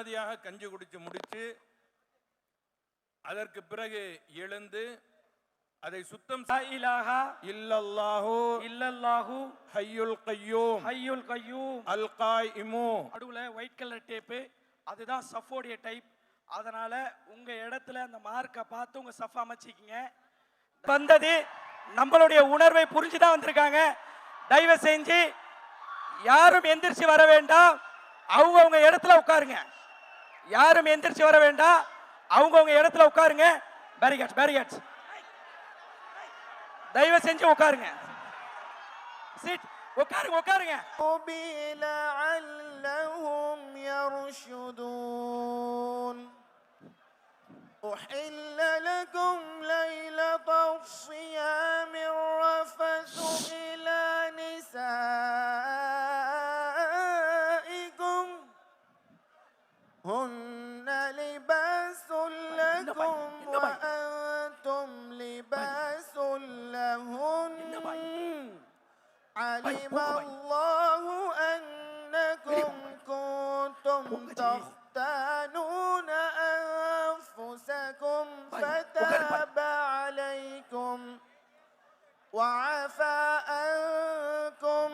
நிம்மதியாக கஞ்சி குடிச்சு முடிச்சு அதற்கு பிறகு எழுந்து அதை சுத்தம் இல்லல்லாஹு இல்லல்லாஹு ஹய்யுல் கய்யூம் ஹய்யுல் கய்யூம் அல் காயிமு நடுவுல ஒயிட் கலர் டேப்பு அதுதான் சஃபோடைய டைப் அதனால உங்க இடத்துல அந்த மார்க்கை பார்த்து உங்க சஃப் அமைச்சிக்கிங்க. வந்தது நம்மளுடைய உணர்வை புரிஞ்சுதான் வந்திருக்காங்க. தயவு செஞ்சு யாரும் எந்திரிச்சு வர வேண்டாம். அவங்கவங்க இடத்துல உட்காருங்க. யாரும் எந்திரிச்சு வர வேண்டாம் அவங்கவங்க இடத்துல உட்காருங்க பேரிகேட்ஸ் பேரிகேட்ஸ் தயவு செஞ்சு உட்காருங்க சீட் உட்காருங்க உட்காருங்க لعلهم يرشدون أحل لكم ليلة الصيام الرفث إلى نسائكم هن لباس لكم وأنتم لباس لهن. علم الله أنكم كنتم تختانون أنفسكم فتاب عليكم وعفى عنكم.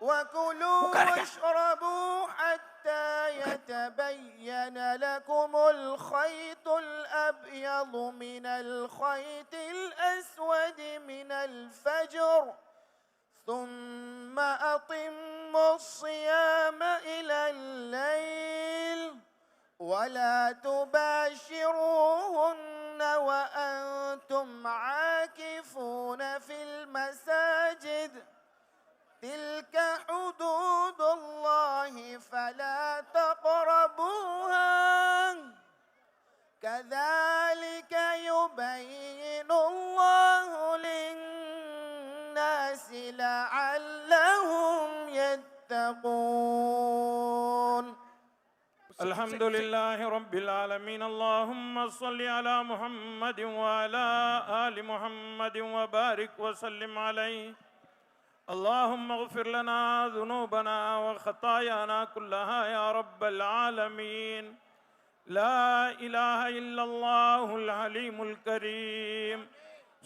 وكلوا واشربوا الأبيض من الخيط الأسود من الفجر ثم أطموا الصيام إلى الليل. ولا تباشروهن الحمد لله رب العالمين. اللهم صل على محمد وعلى آل محمد وبارك وسلم عليه. اللهم اغفر لنا ذنوبنا وخطايانا كلها يا رب العالمين. لا إله إلا الله العليم الكريم.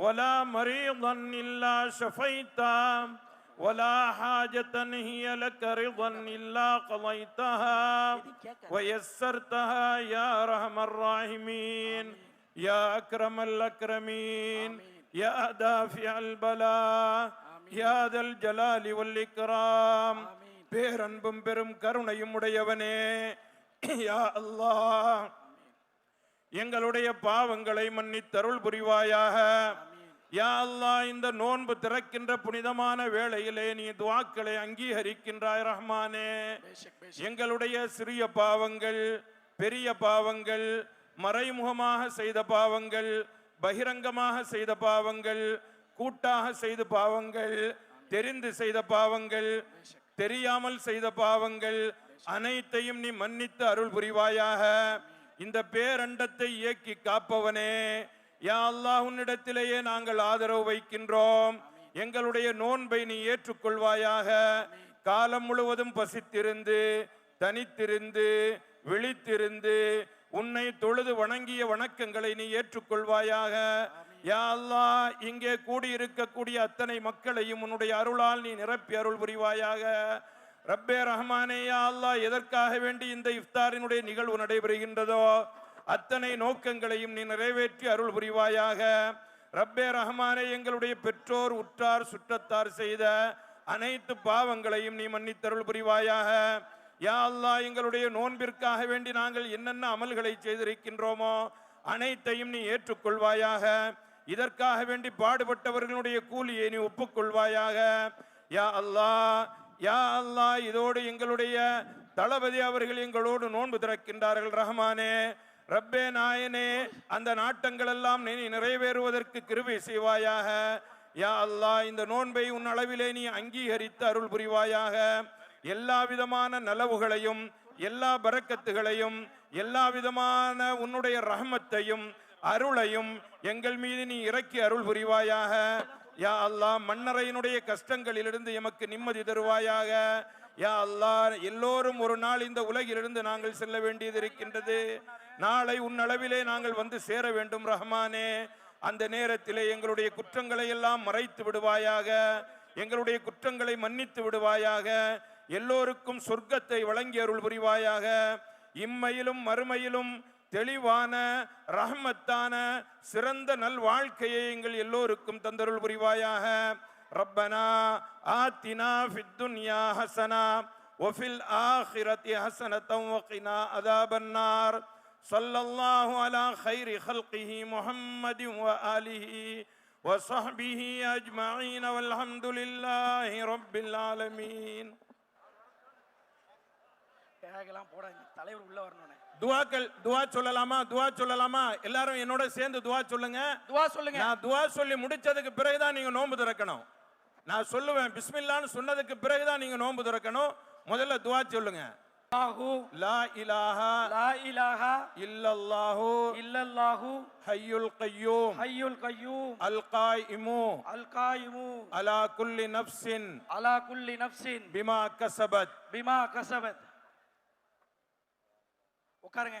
ولا مريضا إلا شفيتا ولا حاجة هي لك رضا إلا قضيتها ويسرتها يا أرحم الراحمين يا أكرم الأكرمين يا دافع البلاء يا ذا الجلال والإكرام பேரன்பும் பெரும் கருணையும் உடையவனே யா அல்லாஹ் எங்களுடைய பாவங்களை மன்னித்தருள் புரிவாயாக யா அல்லா இந்த நோன்பு திறக்கின்ற புனிதமான வேளையிலே நீ துவாக்களை அங்கீகரிக்கின்றாய் ரஹ்மானே. எங்களுடைய சிறிய பாவங்கள் பெரிய பாவங்கள் மறைமுகமாக செய்த பாவங்கள் பகிரங்கமாக செய்த பாவங்கள் கூட்டாக செய்த பாவங்கள் தெரிந்து செய்த பாவங்கள் தெரியாமல் செய்த பாவங்கள் அனைத்தையும் நீ மன்னித்து அருள் புரிவாயாக. இந்த பேரண்டத்தை இயக்கி காப்பவனே. யா அல்லாஹ் உன்னிடத்திலேயே நாங்கள் ஆதரவு வைக்கின்றோம். எங்களுடைய நோன்பை நீ ஏற்றுக்கொள்வாயாக. காலம் முழுவதும் பசித்திருந்து தனித்திருந்து விழித்திருந்து உன்னை தொழுது வணங்கிய வணக்கங்களை நீ ஏற்றுக்கொள்வாயாக. யா அல்லாஹ் இங்கே கூடியிருக்கக்கூடிய அத்தனை மக்களையும் உன்னுடைய அருளால் நீ நிரப்பி அருள் புரிவாயாக. ரப்பே ரஹ்மானே யா அல்லாஹ் எதற்காக வேண்டி இந்த இஃப்தாரினுடைய நிகழ்வு நடைபெறுகின்றதோ அத்தனை நோக்கங்களையும் நீ நிறைவேற்றி அருள் புரிவாயாக. ரப்பே ரஹ்மானே எங்களுடைய பெற்றோர் உற்றார் சுற்றத்தார் செய்த அனைத்து பாவங்களையும் நீ மன்னித்தருள் புரிவாயாக. யா அல்லாஹ் எங்களுடைய நோன்பிற்காக வேண்டி நாங்கள் என்னென்ன அமல்களை செய்திருக்கின்றோமோ அனைத்தையும் நீ ஏற்றுக்கொள்வாயாக. இதற்காக வேண்டி பாடுபட்டவர்களுடைய கூலியை நீ ஒப்புக்கொள்வாயாக. யா அல்லாஹ் யா அல்லாஹ் இதோடு எங்களுடைய தளபதி அவர்கள் எங்களோடு நோன்பு திறக்கின்றார்கள் ரஹ்மானே. ரப்பே நாயனே அந்த நாட்டங்கள் எல்லாம் நீ நிறைவேறுவதற்கு கிருபை செய்வாயாக. யா அல்லாஹ் இந்த நோன்பை உன் அளவிலே நீ அங்கீகரித்து அருள் புரிவாயாக. எல்லா விதமான நலவுகளையும் எல்லா பரக்கத்துகளையும் எல்லா விதமான உன்னுடைய ரஹமத்தையும் அருளையும் எங்கள் மீது நீ இறக்கி அருள் புரிவாயாக. யா அல்லாஹ் மன்னரையினுடைய கஷ்டங்களிலிருந்து எமக்கு நிம்மதி தருவாயாக. யா அல்லாஹ் எல்லோரும் ஒரு நாள் இந்த உலகிலிருந்து நாங்கள் செல்ல வேண்டியது இருக்கின்றது. நாளை உன்னளவிலே நாங்கள் வந்து சேர வேண்டும் ரஹ்மானே. அந்த நேரத்திலே எங்களுடைய குற்றங்களை எல்லாம் மறைத்து விடுவாயாக. எங்களுடைய குற்றங்களை மன்னித்து விடுவாயாக. எல்லோருக்கும் சொர்க்கத்தை வழங்கி அருள் புரிவாயாக. இம்மையிலும் மறுமையிலும் தெளிவான ரஹமத்தான சிறந்த நல்வாழ்க்கையை எங்கள் எல்லோருக்கும் தந்தருள் புரிவாயாக. ரப்பனா ஆத்தினா ஃபித்துன்யா ஹசனா ஒஃபில் ஆஹிரத்தி ஹசனத்தம் ஒகினா அதாபன்னார். صلى الله على خير خلقه محمد وآله وصحبه أجمعين والحمد لله رب العالمين பேகெல்லாம் போடாதீங்க தலைவர் உள்ள வரணும்னே துவாக்கள் துவா சொல்லலாமா துவா சொல்லலாமா எல்லாரும் என்னோட சேர்ந்து துவா சொல்லுங்க துவா சொல்லுங்க நான் துவா சொல்லி முடிச்சதுக்கு பிறகுதான் நீங்க நோன்பு திறக்கணும் நான் சொல்லுவேன் பிஸ்மில்லான்னு சொன்னதுக்கு பிறகுதான் நீங்க நோன்பு திறக்கணும் முதல்ல துவா சொல்லுங்க அல்லாஹு லா இலாஹா லா இலாஹா இல்லல்லாஹு இல்லல்லாஹு ஹய்யுல் கய்யூம் ஹய்யுல் கய்யூம் அல் காயிமு அல் காயிமு அலா குல்லி நஃப்ஸின் அலா குல்லி நஃப்ஸின் பிமா கசபத் பிமா கசபத் உட்காருங்க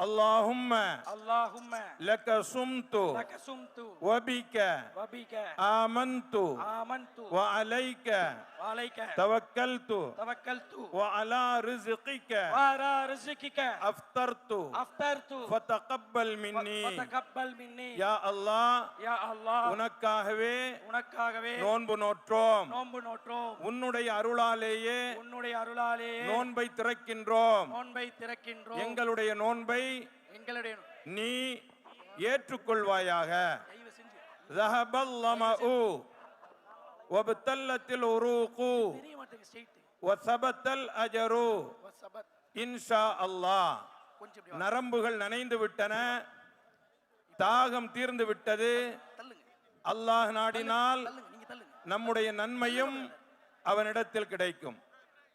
اللهم اللهم لك صمت لك سمت وبك وبك آمنت آمنت وعليك وعليك توكلت توكلت وعلى رزقك وعلى رزقك أفطرت أفطرت فتقبل مني وتقبل مني يا الله يا الله உனக்காகவே உனக்காகவே நோன்பு நோற்றோம் நோன்பு நோற்றோம் உன்னுடைய அருளாலேயே உன்னுடைய அருளாலே நோன்பை திறக்கின்றோம் நோன்பை திறக்கின்றோம் எங்களுடைய நோன்பை எங்களுடைய நீ ஏற்றுக்கொள்வாயாக தயவு செஞ்சு ذهب الظمأ وابتلت العروق தெரிய மாட்டேங்க ஸ்ட்ரெயிட் وثبت الأجر சபத் إن شاء الله கொஞ்சம் இப்படி வாங்க. நரம்புகள் நனைந்து விட்டன தாகம் தீர்ந்து விட்டது தள்ளுங்க அல்லாஹ் நாடினால் தள்ளுங்க நீங்க தள்ளுங்க நம்முடைய நன்மையும் அவனிடத்தில் கிடைக்கும்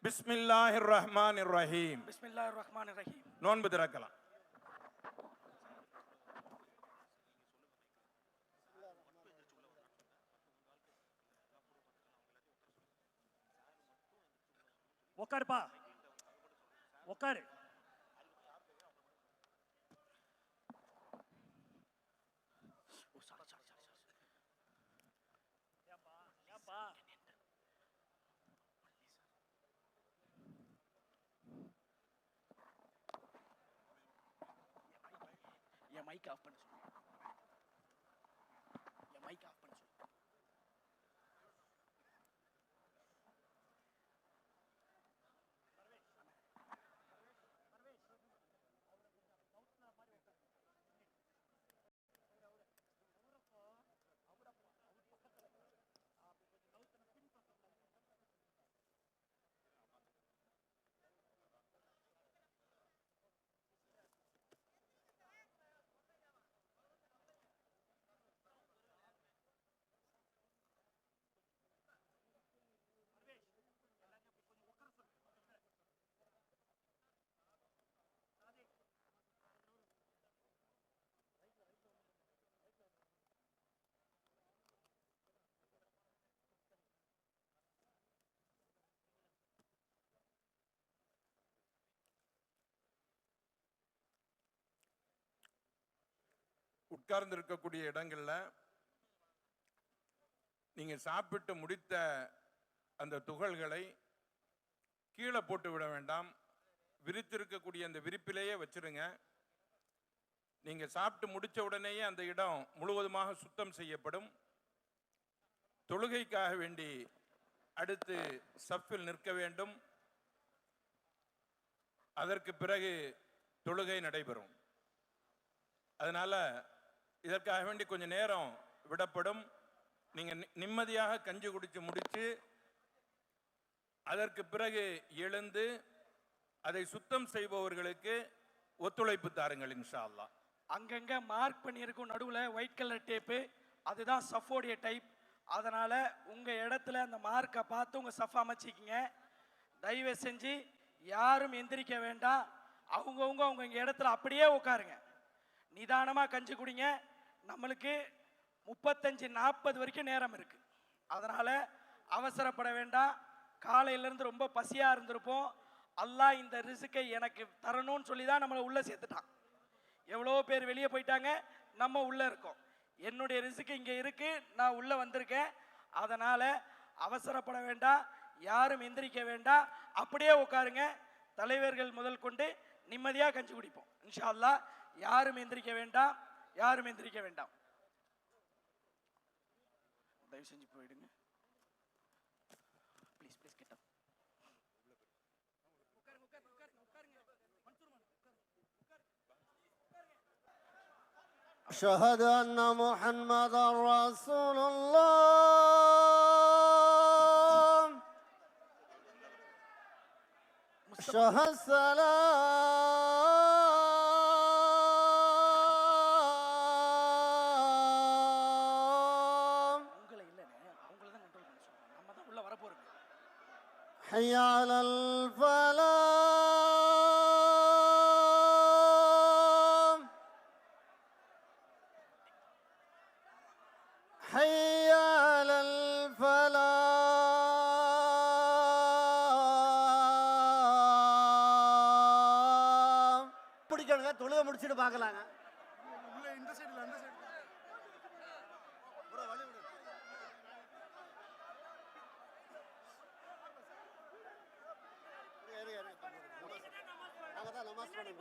பிஸ்மில்லாஹிர் ரஹ்மானிர் ரஹீம் பிஸ்மில்லாஹிர் ரஹ்மானிர் ரஹீம் நோன்பு திறக்கலாம் உக்காருப்பா. உக்காரு. என் மைக் ஆஃப் பண்ண சொல்லு என் மைக் ஆஃப் பண்ண சொல்லு உட்கார்ந்து இருக்கக்கூடிய இடங்கள்ல நீங்க சாப்பிட்டு முடித்த அந்த துகள்களை கீழே போட்டு விட வேண்டாம். விரித்திருக்கக்கூடிய அந்த விரிப்பிலேயே வச்சிருங்க. நீங்க சாப்பிட்டு முடிச்ச உடனேயே அந்த இடம் முழுவதுமாக சுத்தம் செய்யப்படும். தொழுகைக்காக வேண்டி அடுத்து சஃப்பில் நிற்க வேண்டும். அதற்கு பிறகு தொழுகை நடைபெறும். அதனால இதற்காக வேண்டி கொஞ்சம் நேரம் விடப்படும். நீங்கள் நி- நிம்மதியாக கஞ்சி குடித்து முடித்து அதற்கு பிறகு எழுந்து அதை சுத்தம் செய்பவர்களுக்கு ஒத்துழைப்பு தாருங்கள் இன்ஷா அல்லாஹ் அங்கங்க மார்க் பண்ணியிருக்கும் நடுவில் ஒயிட் கலர் டேப்பு அதுதான் சஃபோடைய டைப் அதனால் உங்கள் இடத்துல அந்த மார்க்கை பார்த்து உங்கள் சஃப் அமைச்சிக்கிங்க. தயவு செஞ்சு யாரும் எந்திரிக்க வேண்டாம். அவங்கவுங்க அவங்க இடத்துல அப்படியே உட்காருங்க. நிதானமாக கஞ்சி குடிங்க. நம்மளுக்கு முப்பத்தஞ்சு நாற்பது வரைக்கும் நேரம் இருக்கு. அதனால அவசரப்பட வேண்டாம். காலையிலேருந்து ரொம்ப பசியாக இருந்திருப்போம். அல்லாஹ் இந்த ரிசுக்கை எனக்கு தரணும்னு சொல்லி தான் நம்மளை உள்ளே சேர்த்துட்டான். எவ்வளோ பேர் வெளியே போயிட்டாங்க? நம்ம உள்ளே இருக்கோம். என்னுடைய ரிசுக்கு இங்கே இருக்குது நான் உள்ளே வந்திருக்கேன். அதனால் அவசரப்பட வேண்டாம். யாரும் எந்திரிக்க வேண்டாம். அப்படியே உட்காருங்க. தலைவர்கள் முதல் கொண்டு நிம்மதியாக கஞ்சி குடிப்போம். இன்ஷா அல்லாஹ் யாரும் எந்திரிக்க வேண்டாம். யாரும் எந்திரிக்க வேண்டாம் தயவு செஞ்சு போயிடுங்க ப்ளீஸ் ப்ளீஸ் கிட்ட أشهد أن محمدا رسول الله أشهد السلام حي على الفلاح حي على الفلاح பிடிக்கணுங்க தொழுக முடிச்சுட்டு பார்க்கலாங்க உள்ள இந்த சைடுல அந்த சைடு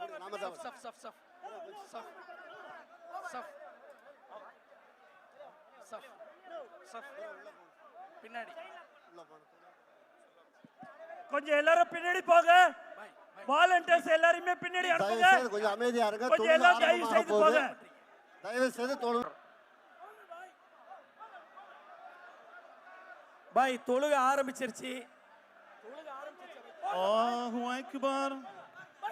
சஃப் சஃப் சஃப் சஃப் சஃப் சஃப் சஃப் பின்னாடி கொஞ்சம் எல்லாரும் பின்னாடி போங்க பாய் பாய் வாலண்டியர்ஸ் எல்லாருமே பின்னாடி தயவு அனுப்புங்க செய்து கொஞ்சம் அமைதியா இருங்க கொஞ்சம் தொழுகை எல்லாம் தயவு ஆரம்பமாக செய்து போகுது போங்க தயவு செய்து தொழு பாய் தொழுக ஆரம்பிச்சிருச்சு الله أكبر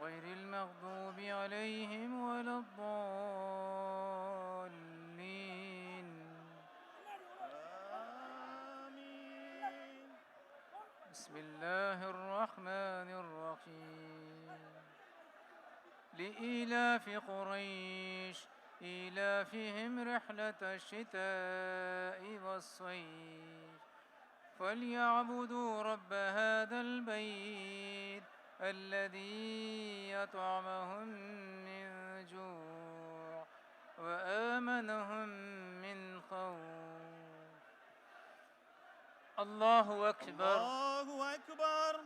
غير المغضوب عليهم ولا الضالين. بسم الله الرحمن الرحيم. لإيلاف قريش إيلافهم رحلة الشتاء والصيف. فليعبدوا رب هذا البيت. الذي أطعمهم من جوع وآمنهم من خوف. الله أكبر. الله أكبر.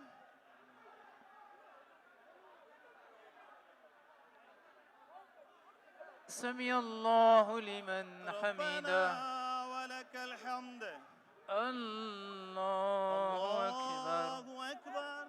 سمع الله لمن حمده. ربنا ولك الحمد. الله أكبر الله أكبر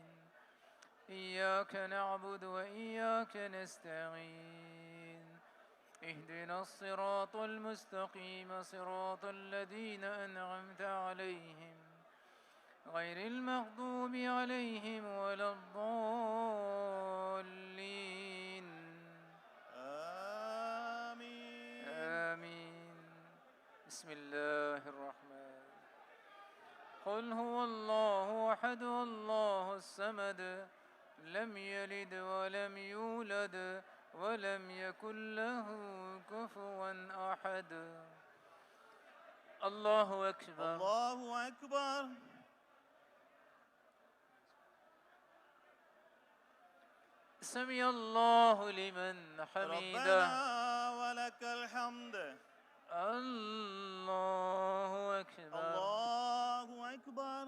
إياك نعبد وإياك نستعين. اهدنا الصراط المستقيم صراط الذين أنعمت عليهم. غير المغضوب عليهم ولا الضالين. آمين. آمين بسم الله الرحمن. قل هو الله أحد الله الصمد. لم يلد ولم يولد ولم يكن له كفوا أحد. الله أكبر. الله أكبر. سمع الله لمن حمده. ربنا ولك الحمد. الله أكبر. الله أكبر.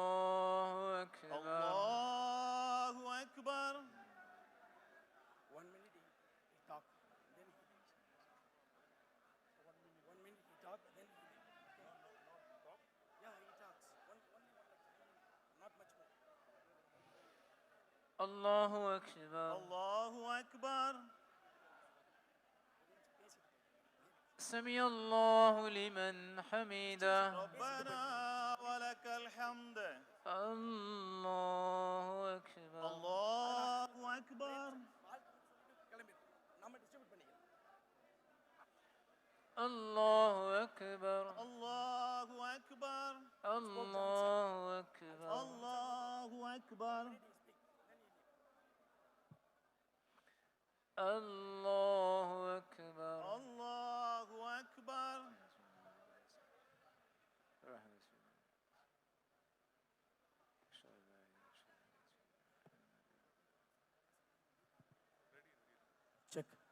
الله أكبر الله أكبر One minute he, he talk, then he leaves. One minute, one minute he talk, then he leaves. No, no, no, talk. Yeah, he talks. One, only one minute, not much more. الله أكبر الله أكبر سمي الله لمن حمده. ربنا ولك الحمد. الله أكبر. الله أكبر. الله أكبر. الله أكبر. الله أكبر. الله أكبر. الله check.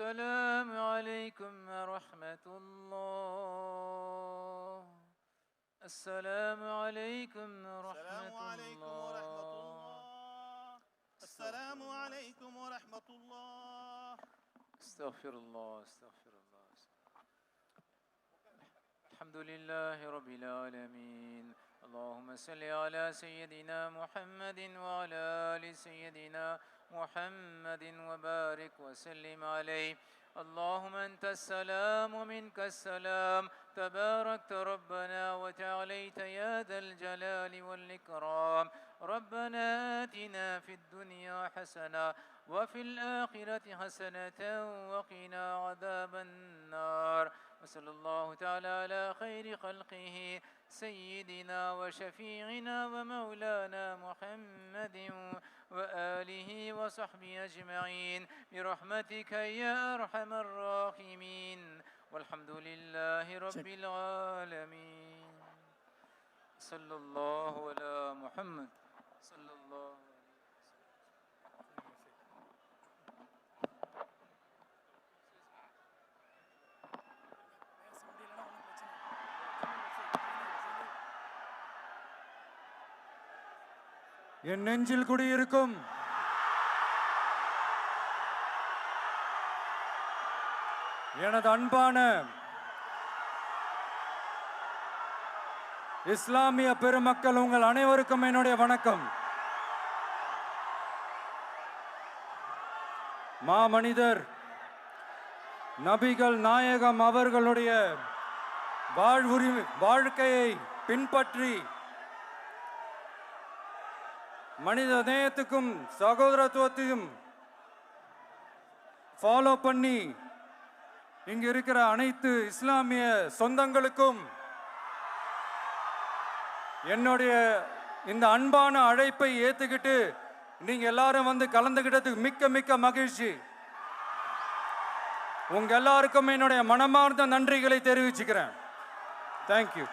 السلام عليكم ورحمة الله. السلام عليكم ورحمة الله. السلام عليكم ورحمة الله. استغفر الله استغفر الله. الحمد لله رب العالمين. اللهم صل على سيدنا محمد وعلى آل سيدنا محمد وبارك وسلم عليه. اللهم أنت السلام ومنك السلام. تباركت ربنا وتعاليت يا ذا الجلال والإكرام. ربنا آتنا في الدنيا حسنة وفي الآخرة حسنة وقنا عذاب النار. وصلى الله تعالى على خير خلقه سيدنا وشفيعنا ومولانا محمد وآله وصحبه أجمعين. برحمتك يا أرحم الراحمين. والحمد لله رب العالمين. صلى الله على محمد. صلى الله என் நெஞ்சில் குடியிருக்கும். எனது அன்பான இஸ்லாமிய பெருமக்கள் உங்கள் அனைவருக்கும் என்னுடைய வணக்கம். மாமனிதர் நபிகள் நாயகம் அவர்களுடைய வாழ்வுரி வாழ்க்கையை பின்பற்றி மனித நேயத்துக்கும் சகோதரத்துவத்தையும் ஃபாலோ பண்ணி இங்க இருக்கிற அனைத்து இஸ்லாமிய சொந்தங்களுக்கும் என்னுடைய இந்த அன்பான அழைப்பை ஏத்துக்கிட்டு நீங்க எல்லாரும் வந்து கலந்துக்கிட்டதுக்கு மிக்க மிக்க மகிழ்ச்சி. உங்க எல்லாருக்கும் என்னுடைய மனமார்ந்த நன்றிகளை தெரிவிச்சுக்கிறேன். தேங்க்யூ